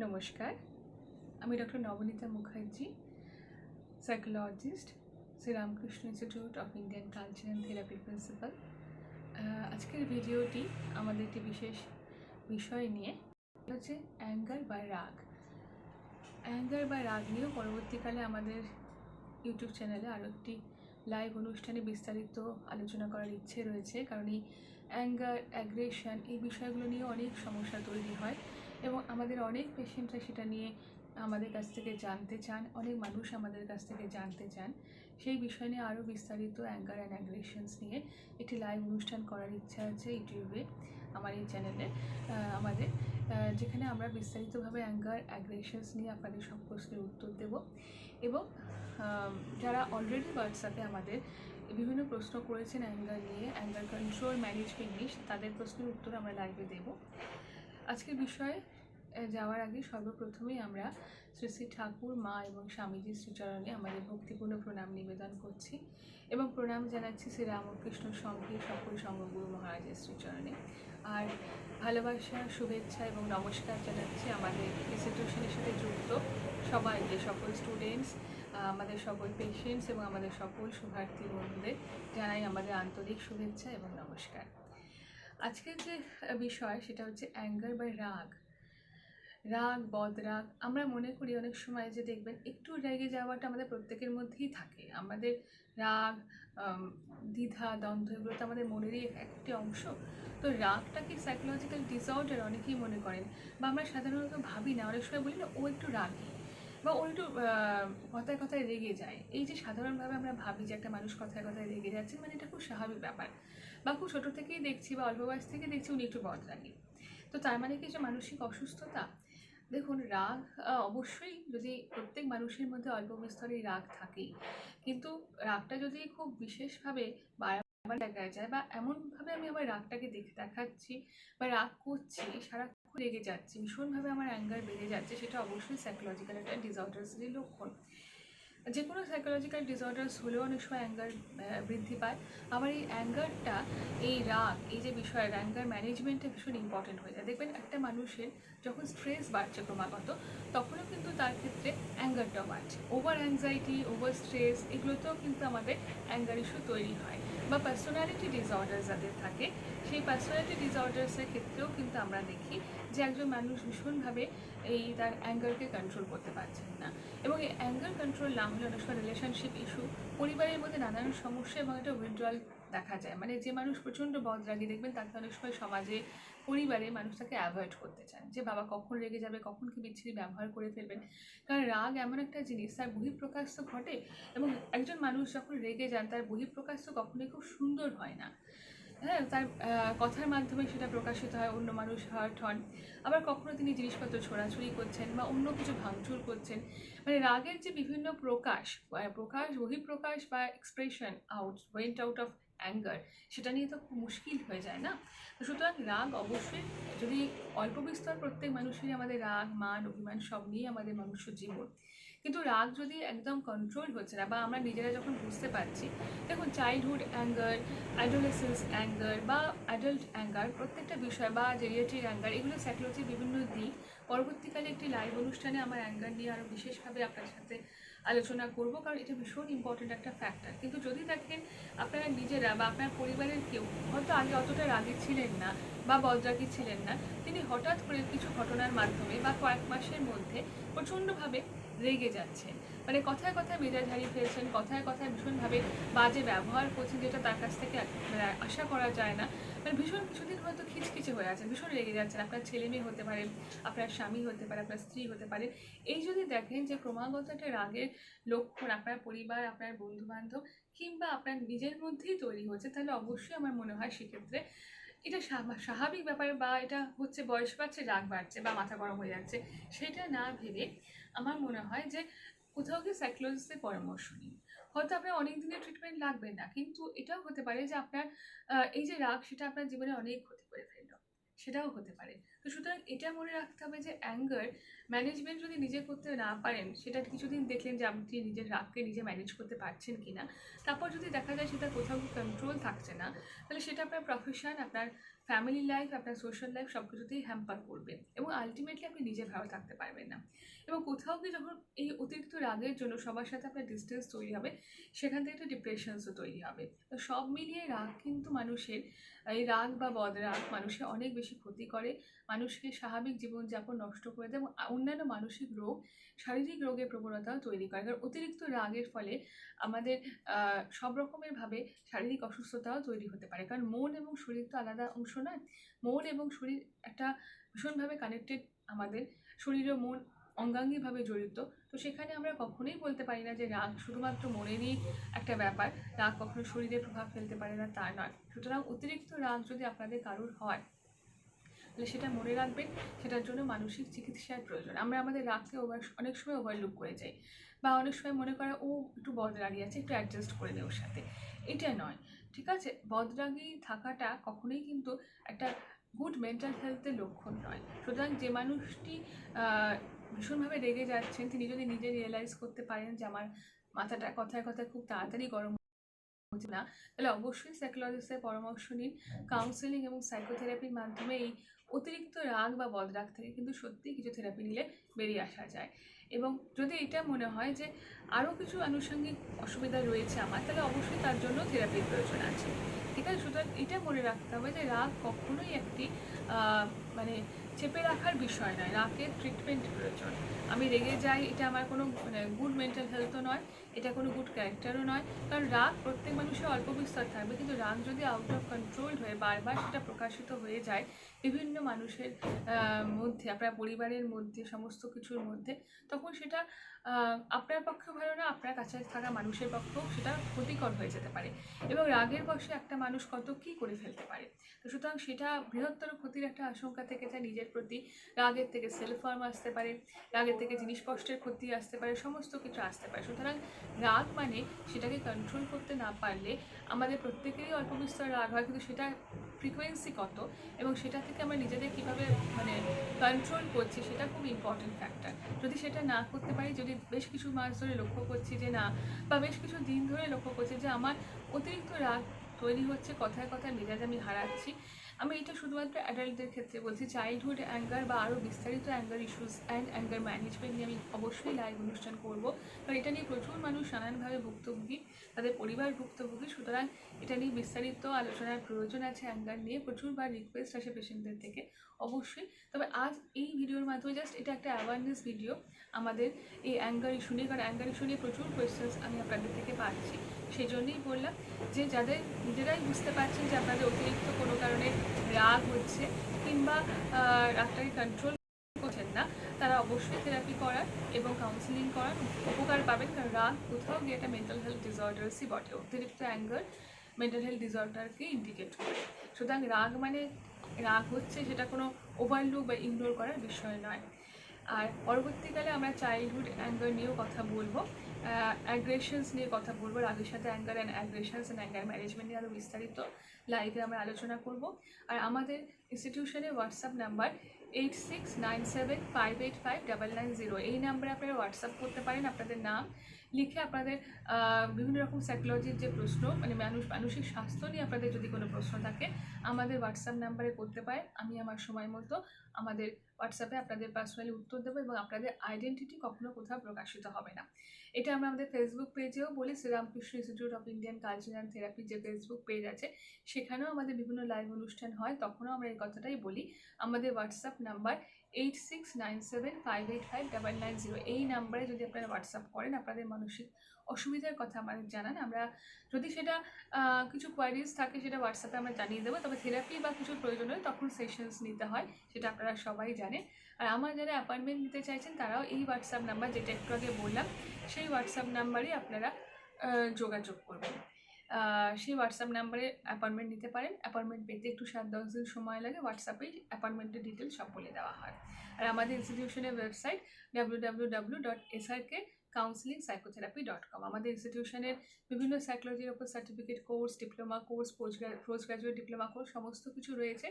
নমস্কার। আমি doctor Nabanita Mukherjee psychologist Sriramakrishna institute of Indian culture and therapy principal আজকের ভিডিওটি আমাদের একটি বিশেষ বিষয় নিয়ে হচ্ছে অ্যাঙ্গার বা রাগ। অ্যাঙ্গার বা রাগ নিয়েও পরবর্তীকালে আমাদের ইউটিউব চ্যানেলে আরও একটি লাইভ অনুষ্ঠানে বিস্তারিত আলোচনা করার ইচ্ছে রয়েছে। কারণ এই অ্যাঙ্গার অ্যাগ্রেশন এই বিষয়গুলো নিয়ে অনেক সমস্যা তৈরি হয়। এবং আমাদের অনেক পেশেন্টরা সেটা নিয়ে আমাদের কাছ থেকে জানতে চান, অনেক মানুষ আমাদের কাছ থেকে জানতে চান। সেই বিষয় নিয়ে আরও বিস্তারিত অ্যাঙ্গার অ্যান্ড অ্যাগ্রেশনস নিয়ে একটি লাইভ অনুষ্ঠান করার ইচ্ছা আছে ইউটিউবে, আমার এই চ্যানেলে আমাদের। যেখানে আমরা বিস্তারিতভাবে অ্যাঙ্গার অ্যাগ্রেশনস নিয়ে আপনাদের সব প্রশ্নের উত্তর দেব। এবং যারা অলরেডি হোয়াটসঅ্যাপে আমাদের বিভিন্ন প্রশ্ন করেছেন অ্যাঙ্গার নিয়ে অ্যাঙ্গার কন্ট্রোল ম্যানেজমেন্ট নিয়ে, তাদের প্রশ্নের উত্তর আমরা লাইভে দেব। আজকের বিষয়ে যাওয়ার আগে সর্বপ্রথমেই আমরা শ্রী শ্রী ঠাকুর, মা এবং স্বামীজির শ্রীচরণে আমাদের ভক্তিপূর্ণ প্রণাম নিবেদন করছি এবং প্রণাম জানাচ্ছি শ্রী রামকৃষ্ণ সঙ্গে সকল সঙ্গগুরু মহারাজের শ্রীচরণে। আর ভালোবাসা, শুভেচ্ছা এবং নমস্কার জানাচ্ছি আমাদের ইনস্টিটিউশনের সাথে যুক্ত সবাই, যে সকল স্টুডেন্টস আমাদের সকল পেশেন্টস এবং আমাদের সকল শুভার্থী বন্ধুদের, জানাই আমাদের আন্তরিক শুভেচ্ছা এবং নমস্কার। আজকের যে বিষয় সেটা হচ্ছে অ্যাঙ্গার বা রাগ। রাগ, বদরাগ, আমরা মনে করি অনেক সময় যে দেখবেন একটু রেগে যাওয়াটা আমাদের প্রত্যেকের মধ্যেই থাকে। আমাদের রাগ দ্বিধা, দ্বন্দ্ব এগুলো তো আমাদের মনেরই একটি অংশ। তো রাগটাকে সাইকোলজিক্যাল ডিসঅর্ডার অনেকেই মনে করেন বা আমরা সাধারণত ভাবি না, অনেক সময় বলি না, ও একটু রাগী বা ও একটু কথায় কথায় রেগে যায়। এই যে সাধারণভাবে আমরা ভাবি যে একটা মানুষ কথায় কথায় রেগে যাচ্ছে মানে এটা খুব স্বাভাবিক ব্যাপার। বা খুব ছোটো থেকেই দেখছি বা অল্প বয়স থেকে দেখছি উনি একটু বদরাগী তো তার মানে কি যে মানসিক অসুস্থতা? দেখুন, রাগ অবশ্যই যদি প্রত্যেক মানুষের মধ্যে অল্প বিস্তরেই রাগ থাকেই, কিন্তু রাগটা যদি খুব বিশেষভাবে বারবার দেখা যায় বা এমনভাবে আমি আমার রাগটাকে দেখে দেখাচ্ছি বা রাগ করছি, সারাক্ষণ রেগে যাচ্ছি, ভীষণভাবে আমার অ্যাঙ্গার বেড়ে যাচ্ছে, সেটা অবশ্যই সাইকোলজিক্যাল একটা ডিসঅর্ডার্সেরই লক্ষণ। যে কোনো সাইকোলজিক্যাল ডিসঅর্ডার্স হলেও অনেক সময় অ্যাঙ্গার বৃদ্ধি পায়। আবার এই অ্যাঙ্গারটা এই রাগ, এই যে বিষয় অ্যাঙ্গার ম্যানেজমেন্টে ভীষণ ইম্পর্টেন্ট হয়ে যায়। দেখবেন একটা মানুষের যখন স্ট্রেস বাড়ছে ক্রমাগত, তখনও কিন্তু তার ক্ষেত্রে অ্যাঙ্গারটাও বাড়ছে। ওভার অ্যাংজাইটি ওভার স্ট্রেস এগুলোতেও কিন্তু আমাদের অ্যাঙ্গার ইস্যু তৈরি হয়। বা পার্সোনালিটি ডিসঅর্ডার যাদের থাকে, সেই পার্সোনালিটি ডিসঅর্ডার্সের ক্ষেত্রেও কিন্তু আমরা দেখি যে একজন মানুষ ভীষণভাবে এই তার অ্যাঙ্গারকে কন্ট্রোল করতে পারছেন না। এবং এই অ্যাঙ্গার কন্ট্রোল না হলে অনেক সময় রিলেশনশিপ ইস্যু পরিবারের মধ্যে নানান সমস্যা এবং একটা উইথড্রয়াল দেখা যায়। মানে যে মানুষ প্রচণ্ড বদরাগী, দেখবেন তাকে অনেক সময় সমাজে, পরিবারে মানুষ তাকে অ্যাভয়েড করতে চান যে বাবা কখন রেগে যাবে, কখন কি বিচ্ছিরি ব্যবহার করে ফেলবেন। কারণ রাগ এমন একটা জিনিস, তার বহিঃপ্রকাশ তো ঘটে এবং একজন মানুষ যখন রেগে যান, তার বহিঃপ্রকাশ তো কখনোই খুব সুন্দর হয় না। হ্যাঁ তার কথার মাধ্যমে সেটা প্রকাশিত হয়, অন্য মানুষ হার্ট হন আবার কখনো তিনি জিনিসপত্র ছোড়াছুড়ি করছেন বা অন্য কিছু ভাঙচুর করছেন। মানে রাগের যে বিভিন্ন প্রকাশ প্রকাশ, বহিঃপ্রকাশ বা expression out went out of anger সেটা নিয়ে তো খুব মুশকিল হয়ে যায়, না? তো সুতরাং রাগ অবশ্যই, যদি অল্প বিস্তর প্রত্যেক মানুষেরই আমাদের রাগ, মান, অভিমান সব নিয়ে আমাদের মনুষ্য জীবন। কিন্তু রাগ যদি একদম কন্ট্রোল হচ্ছে না বা আমরা নিজেরা যখন বুঝতে পারছি, দেখুন চাইল্ডহুড অ্যাঙ্গার অ্যাডোলেসেন্স অ্যাঙ্গার বা অ্যাডাল্ট অ্যাঙ্গার প্রত্যেকটা বিষয় বা জেরিয়াট্রিক অ্যাঙ্গার এগুলো সাইকোলজির বিভিন্ন দিক। পরবর্তীকালে একটি লাইভ অনুষ্ঠানে আমার অ্যাঙ্গার নিয়ে আরও বিশেষভাবে আপনার সাথে আলোচনা করব, কারণ এটা ভীষণ ইম্পর্ট্যান্ট একটা ফ্যাক্টর কিন্তু যদি দেখেন আপনারা নিজেরা বা আপনার পরিবারের কেউ হয়তো আগে অতটা রাগী ছিলেন না বা বজ্রাগী ছিলেন না, তিনি হঠাৎ করে কিছু ঘটনার মাধ্যমে বা কয়েক মাসের মধ্যে প্রচণ্ডভাবে রেগে যাচ্ছেন মানে কথায় কথায় মেজাজ হারিয়ে ফেলছেন, কথায় কথায় ভীষণভাবে বাজে ব্যবহার করছেন যেটা তার কাছ থেকে মানে আশা করা যায় না। মানে ভীষণ কিছুদিন হয়তো খিচখিচে হয়ে আছেন, ভীষণ রেগে যাচ্ছেন। আপনার ছেলে মেয়ে হতে পারে, আপনার স্বামী হতে পারে, আপনার স্ত্রী হতে পারে। এই যদি দেখেন যে ক্রমাগত একটা রাগের লক্ষণ আপনার পরিবার, আপনার বন্ধু বান্ধব কিংবা আপনার নিজের মধ্যেই তৈরি হচ্ছে, তাহলে অবশ্যই আমার মনে হয় সেক্ষেত্রে এটা স্বাভা- স্বাভাবিক ব্যাপার বা এটা হচ্ছে বয়স বাড়ছে, রাগ বাড়ছে বা মাথা গরম হয়ে যাচ্ছে, সেটা না ভেবে আমার মনে হয় যে কোথাও গিয়ে সাইকোলজিস্টের পরামর্শ নিন। হয়তো আপনার অনেক দিনের ট্রিটমেন্ট লাগবে না, কিন্তু এটাও হতে পারে যে আপনার এই যে রাগ, সেটা আপনার জীবনে অনেক ক্ষতি করে ফেলল। সেটাও হতে পারে। তো সুতরাং এটা মনে রাখতে হবে যে অ্যাঙ্গার ম্যানেজমেন্ট যদি নিজে করতে না পারেন, সেটা কিছুদিন দেখলেন যে আপনি নিজের রাগকে নিজে ম্যানেজ করতে পারছেন কি না তারপর যদি দেখা যায় সেটা কোথাও কন্ট্রোল থাকছে না, তাহলে সেটা আপনার প্রফেশন আপনার ফ্যামিলি লাইফ আপনার সোশ্যাল লাইফ সব কিছুতেই হ্যাম্পার করবে এবং আলটিমেটলি আপনি নিজে ভালো থাকতে পারবেন না। এবং কোথাও গিয়ে যখন এই অতিরিক্ত রাগের জন্য সবার সাথে আপনার ডিস্টেন্স তৈরি হবে, সেখান থেকে একটা ডিপ্রেশনসও তৈরি হবে। তো সব মিলিয়ে রাগ কিন্তু মানুষের, এই রাগ বা বদরাগ মানুষের অনেক বেশি ক্ষতি করে। মানুষকে স্বাভাবিক জীবনযাপন নষ্ট করে দেয় এবং অন্যান্য মানসিক রোগ, শারীরিক রোগের প্রবণতাও তৈরি করে। কারণ অতিরিক্ত রাগের ফলে আমাদের সব রকমের ভাবে শারীরিক অসুস্থতাও তৈরি হতে পারে। কারণ মন এবং শরীর তো আলাদা অংশ নয়, মন এবং শরীর একটা ভীষণভাবে কানেক্টেড আমাদের। শরীর ও মন অঙ্গাঙ্গিভাবে জড়িত। তো সেখানে আমরা কখনোই বলতে পারি না যে রাগ শুধুমাত্র মনেরই একটা ব্যাপার। রাগ কখনো শরীরে প্রভাব ফেলতে পারে না, তা নয়। সুতরাং অতিরিক্ত রাগ যদি আপনাদের কারোর হয়, তাহলে সেটা মনে রাখবেন। সেটার জন্য মানসিক চিকিৎসার প্রয়োজন। আমরা আমাদের রাগকে ওভার অনেক সময় ওভারলুক করে যাই বা অনেক সময় মনে করা, ও একটু বদরাগি আছে, একটু অ্যাডজাস্ট করে নেই ওর সাথে। এটা নয়। ঠিক আছে? বদরাগী থাকাটা কখনোই কিন্তু একটা গুড মেন্টাল হেলথের লক্ষণ নয়। সুতরাং যে মানুষটি ভীষণভাবে রেগে যাচ্ছেন, তিনি যদি নিজে রিয়েলাইজ করতে পারেন যে আমার মাথাটা কথায় কথায় খুব তাড়াতাড়ি গরম হচ্ছে না, তাহলে অবশ্যই সাইকোলজিস্টের পরামর্শ নিন। কাউন্সেলিং এবং সাইকোথেরাপির মাধ্যমে এই অতিরিক্ত রাগ বা বদরাগ থেকে কিন্তু সত্যিই কিছু থেরাপি নিলে বেরিয়ে আসা যায়। এবং যদি এটা মনে হয় যে আরও কিছু আনুষঙ্গিক অসুবিধা রয়েছে আমার, তাহলে অবশ্যই তার জন্য থেরাপির প্রয়োজন আছে। ঠিক আছে, সুতরাং এটা মনে রাখতে হবে যে রাগ কখনোই একটি মানে চেপে রাখার বিষয় নয়। রাগের ট্রিটমেন্ট প্রয়োজন। আমি রেগে যাই, এটা আমার কোনো মানে গুড মেন্টাল হেলথও নয়। এটা কোনো গুড ক্যারেক্টারও নয়। কারণ রাগ প্রত্যেক মানুষের অল্প বিস্তর থাকবে। কিন্তু রাগ যদি আউট অফ কন্ট্রোল হয়ে বারবার সেটা প্রকাশিত হয়ে যায় বিভিন্ন মানুষের মধ্যে, আপনার পরিবারের মধ্যে, সমস্ত কিছুর মধ্যে, তখন সেটা আপনার পক্ষেও ভালো না, আপনার কাছে থাকা মানুষের পক্ষেও সেটা ক্ষতিকর হয়ে যেতে পারে। এবং রাগের বশে একটা মানুষ কত কী করে ফেলতে পারে? তো সুতরাং সেটা বৃহত্তর ক্ষতির একটা আশঙ্কা থেকে যায় নিজের প্রতি। রাগের থেকে সেলফ হার্ম আসতে পারে, রাগের থেকে জিনিসপত্রের ক্ষতি আসতে পারে, সমস্ত কিছু আসতে পারে। সুতরাং রাগ মানে সেটাকে কন্ট্রোল করতে না পারলে আমাদের প্রত্যেকেরই অল্প বিস্তর রাগ হয়, কিন্তু সেটা ফ্রিকোয়েন্সি কত এবং সেটা থেকে আমরা নিজেদের কীভাবে মানে কন্ট্রোল করছি সেটা খুব ইম্পর্টেন্ট ফ্যাক্টর যদি সেটা না করতে পারি, যদি বেশ কিছু মাস ধরে লক্ষ্য করছি যে না, বা বেশ কিছু দিন ধরে লক্ষ্য করছি যে আমার অতিরিক্ত রাগ তৈরি হচ্ছে, কথায় কথায় মেজাজ আমি হারাচ্ছি আমি এটা শুধুমাত্র অ্যাডাল্টদের ক্ষেত্রে বলছি চাইল্ডহুড অ্যাঙ্গার বা আরও বিস্তারিত anger issues and anger management নিয়ে আমি অবশ্যই লাইভ অনুষ্ঠান করব। কারণ এটা নিয়ে প্রচুর মানুষ নানানভাবে ভুক্তভোগী, তাদের পরিবার ভুক্তভোগী। সুতরাং এটা নিয়ে বিস্তারিত আলোচনার প্রয়োজন আছে অ্যাঙ্গার নিয়ে, প্রচুরবার রিকোয়েস্ট আসে পেশেন্টদের থেকে, অবশ্যই। তবে আজ এই ভিডিওর মাধ্যমে জাস্ট এটা একটা অ্যাওয়ারনেস ভিডিও আমাদের এই অ্যাঙ্গার ইস্যু নিয়ে, কারণ অ্যাঙ্গার ইস্যু নিয়ে প্রচুর কোয়েশ্চেন্স আমি আপনাদের থেকে পাচ্ছি। সেই জন্যই বললাম যে, যাদের নিজেরাই বুঝতে পারছেন যে আপনাদের অতিরিক্ত কোনো কারণে রাগ হচ্ছে কিংবা রাগটাকে কন্ট্রোল করছেন না, তারা অবশ্যই থেরাপি করার এবং কাউন্সিলিং করার উপকার পাবেন। কারণ রাগ কোথাও গিয়ে একটা মেন্টাল হেলথ ডিসঅর্ডার্সই বটে, অতিরিক্ত অ্যাঙ্গার মেন্টাল হেলথ ডিসঅর্ডারকে ইন্ডিকেট করে। সুতরাং রাগ মানে রাগ হচ্ছে সেটা কোনো ওভারলুক বা ইগনোর করার বিষয় নয়। আর পরবর্তীকালে আমরা চাইল্ডহুড অ্যাঙ্গার নিয়েও কথা বলব। অ্যাগ্রেশনস নিয়ে কথা বলব। রাগের সাথে anger and aggressions and anger management নিয়ে আরও বিস্তারিত লাইভে আমরা আলোচনা করব। আর আমাদের ইনস্টিটিউশনের WhatsApp number eight six nine seven five eight five double nine zero এই নাম্বারে আপনারা হোয়াটসঅ্যাপ করতে পারেন। আপনাদের নাম লিখে আপনাদের বিভিন্ন রকম সাইকোলজির যে প্রশ্ন মানে মানুষ মানসিক স্বাস্থ্য নিয়ে আপনাদের যদি কোনো প্রশ্ন থাকে, আমাদের হোয়াটসঅ্যাপ নাম্বারে করতে পারেন। আমি আমার সময় মতো আমাদের হোয়াটসঅ্যাপে আপনাদের পার্সোনালি উত্তর দেবো এবং আপনাদের আইডেন্টিটি কখনো কোথাও প্রকাশিত হবে না। এটা আমরা আমাদের ফেসবুক পেজেও বলি, Sriramakrishna institute of Indian culture and therapy যে ফেসবুক পেজ আছে, সেখানেও আমাদের বিভিন্ন লাইভ অনুষ্ঠান হয়, তখনও আমরা এই কথাটাই বলি। আমাদের WhatsApp number eight six nine seven five eight five double nine zero এই নাম্বারে যদি আপনারা হোয়াটসঅ্যাপ করেন, আপনাদের মানসিক অসুবিধার কথা আমাদের জানান। আমরা যদি সেটা কিছু কোয়ারিজ থাকে সেটা হোয়াটসঅ্যাপে আমরা জানিয়ে দেবো। তবে থেরাপি বা কিছু প্রয়োজন হয় তখন সেশনস নিতে হয়, সেটা আপনারা সবাই জানেন। আর আমার যারা অ্যাপয়েন্টমেন্ট নিতে চাইছেন, তারাও এই হোয়াটসঅ্যাপ নাম্বার যেটা একটু আগে বললাম, সেই হোয়াটসঅ্যাপ নাম্বারে আপনারা যোগাযোগ করবেন। সেই হোয়াটসঅ্যাপ নাম্বারে অ্যাপয়েন্টমেন্ট নিতে পারেন। অ্যাপয়েন্টমেন্ট পেতে একটু সাত দশ দিন সময় লাগে। হোয়াটসঅ্যাপেই অ্যাপয়েন্টমেন্টের ডিটেলস সব বলে দেওয়া হয়। আর আমাদের ইনস্টিটিউশনের website W W W dot SRK counselling psychotherapy dot com আমাদের ইনস্টিটিউশনের বিভিন্ন সাইকোলজির ওপর certificate course diploma course post graduate diploma course সমস্ত কিছু রয়েছে।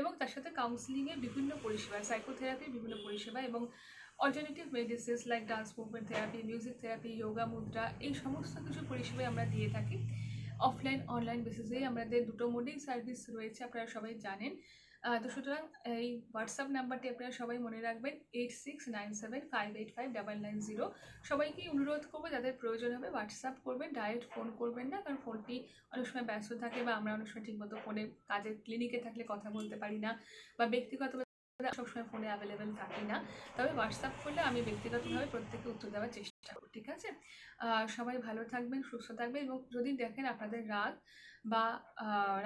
এবং তার সাথে কাউন্সিলিংয়ের বিভিন্ন পরিষেবা সাইকোথেরাপির বিভিন্ন পরিষেবা এবং alternative medicines like dance movement therapy music therapy yoga mudra এই সমস্ত কিছু পরিষেবাই আমরা দিয়ে থাকি। অফলাইন অনলাইন বেসিসেই আমাদের দুটো মোডেই সার্ভিস রয়েছে, আপনারা সবাই জানেন। তো সুতরাং এই হোয়াটসঅ্যাপ নাম্বারটি আপনারা সবাই মনে রাখবেন eight six nine seven five eight five double nine zero সবাইকেই অনুরোধ করব, যাদের প্রয়োজন হবে হোয়াটসঅ্যাপ করবেন ডাইরেক্ট ফোন করবেন না, কারণ ফোনটি অনেক সময় ব্যস্ত থাকে বা আমরা অনেক সময় ঠিকমতো ফোনে কাজের ক্লিনিকে থাকলে কথা বলতে পারি না বা ব্যক্তিগত সবসময় ফোনে অ্যাভেলেবেল থাকি না। তবে হোয়াটসঅ্যাপ করলে আমি ব্যক্তিগতভাবে প্রত্যেককে উত্তর দেওয়ার চেষ্টা ঠিক আছে? সবাই ভালো থাকবেন, সুস্থ থাকবেন এবং যদি দেখেন আপনাদের রাগ বা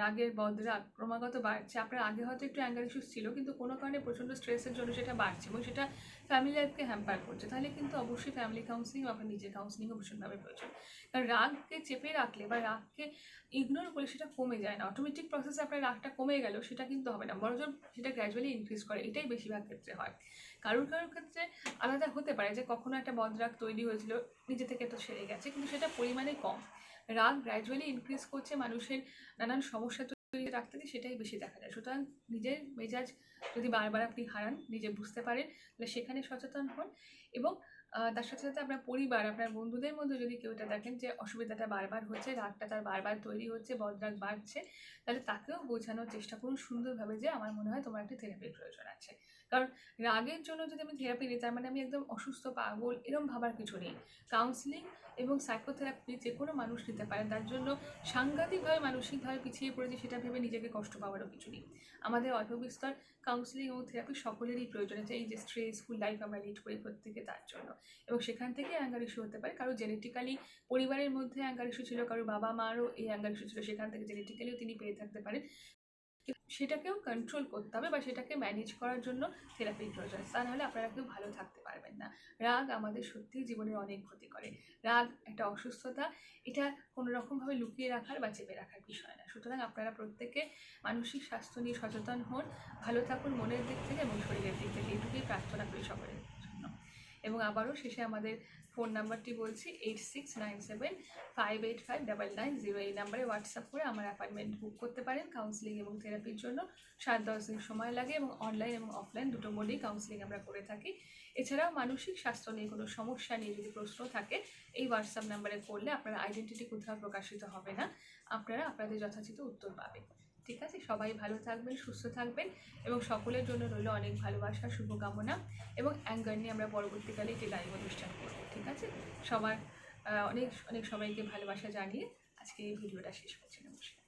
রাগের বদরাগ ক্রমাগত বাড়ছে, আপনার আগে হয়তো একটু অ্যাঙ্গার ইস্যুস ছিল, কিন্তু কোনো কারণে প্রচণ্ড স্ট্রেসের জন্য সেটা বাড়ছে এবং সেটা ফ্যামিলি লাইফকে হ্যাম্পার করছে। তাহলে কিন্তু অবশ্যই ফ্যামিলি কাউন্সিলিং বা আপনার নিজের কাউন্সিলিংও ভীষণভাবে প্রয়োজন। কারণ রাগকে চেপে রাখলে বা রাগকে ইগনোর করলে সেটা কমে যায় না। অটোমেটিক প্রসেসে আপনার রাগটা কমে গেল, সেটা কিন্তু হবে না। বরঞ্চ সেটা গ্র্যাজুয়ালি ইনক্রিজ করে। এটাই বেশিরভাগ ক্ষেত্রে হয়। কারোর কারোর ক্ষেত্রে আলাদা হতে পারে যে কখনো একটা বদরাগ তৈরি হয়েছিল, নিজে থেকে তো সেরে গেছে, কিন্তু সেটা পরিমাণে কম। রাগ গ্র্যাজুয়ালি ইনক্রিজ করছে মানুষের নানান সমস্যা তৈরি রাখতে, সেটাই বেশি দেখা যায়। সুতরাং নিজের মেজাজ যদি বারবার আপনি হারান, নিজে বুঝতে পারেন, তাহলে সেখানে সচেতন হন এবং তার সাথে সাথে আপনার পরিবার, আপনার বন্ধুদের মধ্যে যদি কেউ এটা দেখেন যে অসুবিধাটা বারবার হচ্ছে, রাগটা তার বারবার তৈরি হচ্ছে, বদরাগ বাড়ছে, তাহলে তাকেও বোঝানোর চেষ্টা করুন সুন্দরভাবে যে আমার মনে হয় তোমার একটা থেরাপির প্রয়োজন আছে। কারণ রাগের জন্য যদি আমি থেরাপি নিই, তার মানে আমি একদম অসুস্থ, পাগল, এরম ভাবার কিছু নেই। কাউন্সিলিং এবং সাইকোথেরাপি যে কোনো মানুষ নিতে পারে, তার জন্য সাংঘাতিকভাবে মানসিকভাবে পিছিয়ে পড়েছে, সেটা ভেবে নিজেকে কষ্ট পাওয়ারও কিছু নেই। আমাদের অল্প কাউন্সিলিং এবং থেরাপি সকলেরই প্রয়োজন আছে, এই যে স্ট্রেসফুল লাইফ আমরা লিড করি প্রত্যেকে তার জন্য। এবং সেখান থেকে অ্যাঙ্গার ইস্যু হতে পারে, কারও জেনেটিক্যালি পরিবারের মধ্যে অ্যাঙ্গার ইস্যু ছিল, কারও বাবা মারও এই অ্যাঙ্গার ইস্যু ছিল, সেখান থেকে জেনেটিক্যালিও তিনি পেয়ে থাকতে পারেন। সেটাকেও কন্ট্রোল করতে হবে বা সেটাকে ম্যানেজ করার জন্য থেরাপির প্রয়োজন। তা নাহলে আপনারা কেউ ভালো থাকতে পারবেন না। রাগ আমাদের সত্যিই জীবনের অনেক ক্ষতি করে। রাগ একটা অসুস্থতা, এটা কোনো রকমভাবে লুকিয়ে রাখার বা চেপে রাখার বিষয় না। সুতরাং আপনারা প্রত্যেকে মানসিক স্বাস্থ্য নিয়ে সচেতন হন, ভালো থাকুন মনের দিক থেকে এবং শরীরের দিক থেকে। এটুকুই প্রার্থনা করি সকলের। এবং আবারও শেষে আমাদের ফোন নাম্বারটি বলছি eight six nine seven five eight five double nine zero এই নাম্বারে হোয়াটসঅ্যাপ করে আমার অ্যাপয়েন্টমেন্ট বুক করতে পারেন কাউন্সিলিং এবং থেরাপির জন্য। সাত দশ দিন সময় লাগে এবং অনলাইন এবং অফলাইন দুটো মোডেই কাউন্সিলিং আমরা করে থাকি। এছাড়াও মানসিক স্বাস্থ্য নিয়ে কোনো সমস্যা নিয়ে যদি প্রশ্ন থাকে, এই হোয়াটসঅ্যাপ নাম্বারে করলে আপনার আইডেন্টিটি কোথাও প্রকাশিত হবে না। আপনারা আপনাদের যথাযথ উত্তর পাবেন। ঠিক আছে? সবাই ভালো থাকবেন, সুস্থ থাকবেন এবং সকলের জন্য রইল অনেক ভালোবাসা, শুভকামনা এবং অ্যাঙ্গার নিয়ে আমরা পরবর্তীকালে একটি লাইভ অনুষ্ঠান করব, ঠিক আছে? সবার অনেক অনেক সবাইকে ভালোবাসা জানিয়ে আজকে এই ভিডিওটা শেষ করছি। নমস্কার।